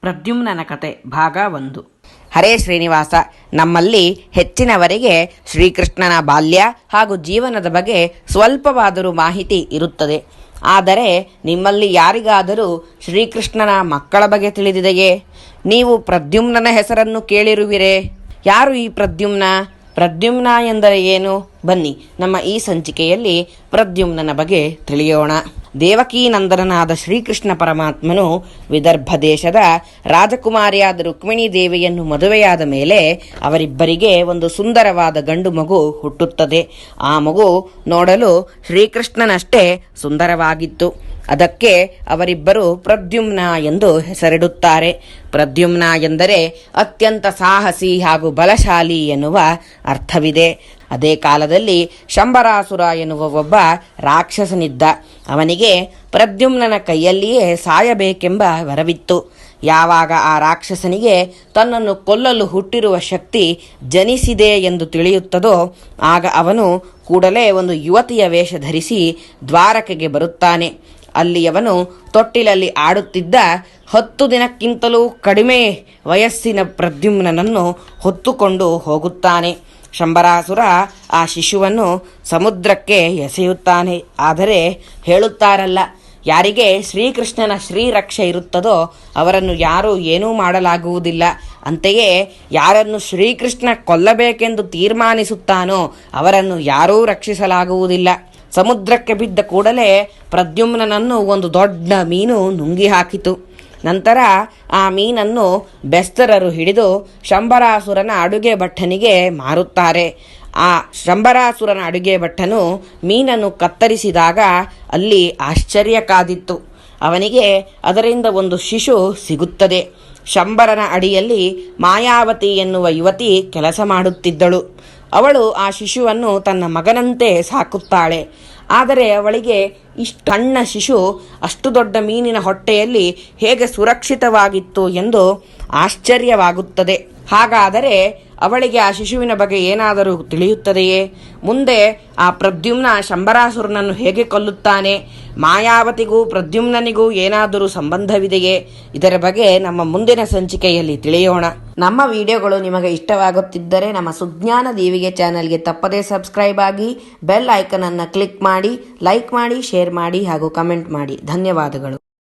ಪ್ರದ್ಯುಮ್ನನ ಕತೆ, ಭಾಗ ಒಂದು. ಹರೇ ಶ್ರೀನಿವಾಸ, ನಮ್ಮಲ್ಲಿ ಹೆಚ್ಚಿನವರಿಗೆ ಶ್ರೀಕೃಷ್ಣನ ಬಾಲ್ಯ ಹಾಗೂ ಜೀವನದ ಬಗ್ಗೆ ಸ್ವಲ್ಪವಾದರೂ ಮಾಹಿತಿ ಇರುತ್ತದೆ. ಆದರೆ ನಿಮ್ಮಲ್ಲಿ ಯಾರಿಗಾದರೂ ಶ್ರೀಕೃಷ್ಣನ ಮಕ್ಕಳ ಬಗ್ಗೆ ತಿಳಿದಿದೆಯೇ? ನೀವು ಪ್ರದ್ಯುಮ್ನನ ಹೆಸರನ್ನು ಕೇಳಿರುವಿರೇ? ಯಾರು ಈ ಪ್ರದ್ಯುಮ್ನ? ಪ್ರದ್ಯುಮ್ನ ಎಂದರೆ ಏನು? ಬನ್ನಿ, ನಮ್ಮ ಈ ಸಂಚಿಕೆಯಲ್ಲಿ ಪ್ರದ್ಯುಮ್ನನ ಬಗ್ಗೆ ತಿಳಿಯೋಣ. ದೇವಕೀನಂದನನಾದ ಶ್ರೀಕೃಷ್ಣ ಪರಮಾತ್ಮನು ವಿದರ್ಭ ದೇಶದ ರಾಜಕುಮಾರಿಯಾದ ರುಕ್ಮಿಣಿ ದೇವಿಯನ್ನು ಮದುವೆಯಾದ ಮೇಲೆ ಅವರಿಬ್ಬರಿಗೆ ಒಂದು ಸುಂದರವಾದ ಗಂಡು ಮಗು ಹುಟ್ಟುತ್ತದೆ. ಆ ಮಗು ನೋಡಲು ಶ್ರೀಕೃಷ್ಣನಷ್ಟೇ ಸುಂದರವಾಗಿತ್ತು. ಅದಕ್ಕೆ ಅವರಿಬ್ಬರು ಪ್ರದ್ಯುಮ್ನ ಎಂದು ಹೆಸರಿಡುತ್ತಾರೆ. ಪ್ರದ್ಯುಮ್ನ ಎಂದರೆ ಅತ್ಯಂತ ಸಾಹಸಿ ಹಾಗೂ ಬಲಶಾಲಿ ಎನ್ನುವ ಅರ್ಥವಿದೆ. ಅದೇ ಕಾಲದಲ್ಲಿ ಶಂಬರಾಸುರ ಎನ್ನುವ ಒಬ್ಬ ರಾಕ್ಷಸನಿದ್ದ. ಅವನಿಗೆ ಪ್ರದ್ಯುಮ್ನನ ಕೈಯಲ್ಲಿಯೇ ಸಾಯಬೇಕೆಂಬ ವರವಿತ್ತು. ಯಾವಾಗ ಆ ರಾಕ್ಷಸನಿಗೆ ತನ್ನನ್ನು ಕೊಲ್ಲಲು ಹುಟ್ಟಿರುವ ಶಕ್ತಿ ಜನಿಸಿದೆ ಎಂದು ತಿಳಿಯುತ್ತದೋ, ಆಗ ಅವನು ಕೂಡಲೇ ಒಂದು ಯುವತಿಯ ವೇಷ ಧರಿಸಿ ದ್ವಾರಕೆಗೆ ಬರುತ್ತಾನೆ. ಅಲ್ಲಿಯವನು ತೊಟ್ಟಿಲಲ್ಲಿ ಆಡುತ್ತಿದ್ದ ಹತ್ತು ದಿನಕ್ಕಿಂತಲೂ ಕಡಿಮೆ ವಯಸ್ಸಿನ ಪ್ರದ್ಯುಮ್ನನನ್ನು ಹೊತ್ತುಕೊಂಡು ಹೋಗುತ್ತಾನೆ. ಶಂಬರಾಸುರ ಆ ಶಿಶುವನ್ನು ಸಮುದ್ರಕ್ಕೆ ಎಸೆಯುತ್ತಾನೆ. ಆದರೆ ಹೇಳುತ್ತಾರಲ್ಲ, ಯಾರಿಗೆ ಶ್ರೀಕೃಷ್ಣನ ಶ್ರೀರಕ್ಷೆ ಇರುತ್ತದೋ ಅವರನ್ನು ಯಾರೂ ಏನೂ ಮಾಡಲಾಗುವುದಿಲ್ಲ. ಅಂತೆಯೇ ಯಾರನ್ನು ಶ್ರೀಕೃಷ್ಣ ಕೊಲ್ಲಬೇಕೆಂದು ತೀರ್ಮಾನಿಸುತ್ತಾನೋ ಅವರನ್ನು ಯಾರೂ ರಕ್ಷಿಸಲಾಗುವುದಿಲ್ಲ. ಸಮುದ್ರಕ್ಕೆ ಬಿದ್ದ ಕೂಡಲೇ ಪ್ರದ್ಯುಮ್ನನನ್ನು ಒಂದು ದೊಡ್ಡ ಮೀನು ನುಂಗಿ ಹಾಕಿತು ನಂತರ ಆ ಮೀನನ್ನು ಬೆಸ್ತರರು ಹಿಡಿದು ಶಂಬರಾಸುರನ ಅಡುಗೆ ಭಟ್ಟನಿಗೆ ಮಾರುತ್ತಾರೆ. ಆ ಶಂಬರಾಸುರನ ಅಡುಗೆ ಭಟ್ಟನು ಮೀನನ್ನು ಕತ್ತರಿಸಿದಾಗ ಅಲ್ಲಿ ಆಶ್ಚರ್ಯ ಕಾದಿತ್ತು. ಅವನಿಗೆ ಅದರಿಂದ ಒಂದು ಶಿಶು ಸಿಗುತ್ತದೆ. ಶಂಬರನ ಅಡಿಯಲ್ಲಿ ಮಾಯಾವತಿ ಎನ್ನುವ ಯುವತಿ ಕೆಲಸ ಮಾಡುತ್ತಿದ್ದಳು. ಅವಳು ಆ ಶಿಶುವನ್ನು ತನ್ನ ಮಗನಂತೆ ಸಾಕುತ್ತಾಳೆ. ಆದರೆ ಅವಳಿಗೆ ಇಷ್ಟು ಸಣ್ಣ ಶಿಶು, ಅಷ್ಟು ದೊಡ್ಡ ಮೀನಿನ ಹೊಟ್ಟೆಯಲ್ಲಿ ಹೇಗೆ ಸುರಕ್ಷಿತವಾಗಿತ್ತು ಎಂದು ಆಶ್ಚರ್ಯವಾಗುತ್ತದೆ. ಹಾಗಾದರೆ ಅವಳಿಗೆ ಆ ಶಿಶುವಿನ ಬಗ್ಗೆ ಏನಾದರೂ ತಿಳಿಯುತ್ತದೆಯೇ? ಮುಂದೆ ಆ ಪ್ರದ್ಯುಮ್ನ ಶಂಬರಾಸುರನನ್ನು ಹೇಗೆ ಕೊಲ್ಲುತ್ತಾನೆ? ಮಾಯಾವತಿಗೂ ಪ್ರದ್ಯುಮ್ನನಿಗೂ ಏನಾದರೂ ಸಂಬಂಧವಿದೆಯೇ? ಇದರ ಬಗ್ಗೆ ನಮ್ಮ ಮುಂದಿನ ಸಂಚಿಕೆಯಲ್ಲಿ ತಿಳಿಯೋಣ. ನಮ್ಮ ವಿಡಿಯೋಗಳು ನಿಮಗೆ ಇಷ್ಟವಾಗುತ್ತಿದ್ದರೆ ನಮ್ಮ ಸುಜ್ಞಾನ ದೇವಿಗೆ ಚಾನಲ್ಗೆ ತಪ್ಪದೇ ಸಬ್ಸ್ಕ್ರೈಬ್ ಆಗಿ ಬೆಲ್ ಐಕನನ್ನು ಕ್ಲಿಕ್ ಮಾಡಿ, ಲೈಕ್ ಮಾಡಿ, ಶೇರ್ ಮಾಡಿ ಹಾಗೂ ಕಮೆಂಟ್ ಮಾಡಿ. ಧನ್ಯವಾದಗಳು.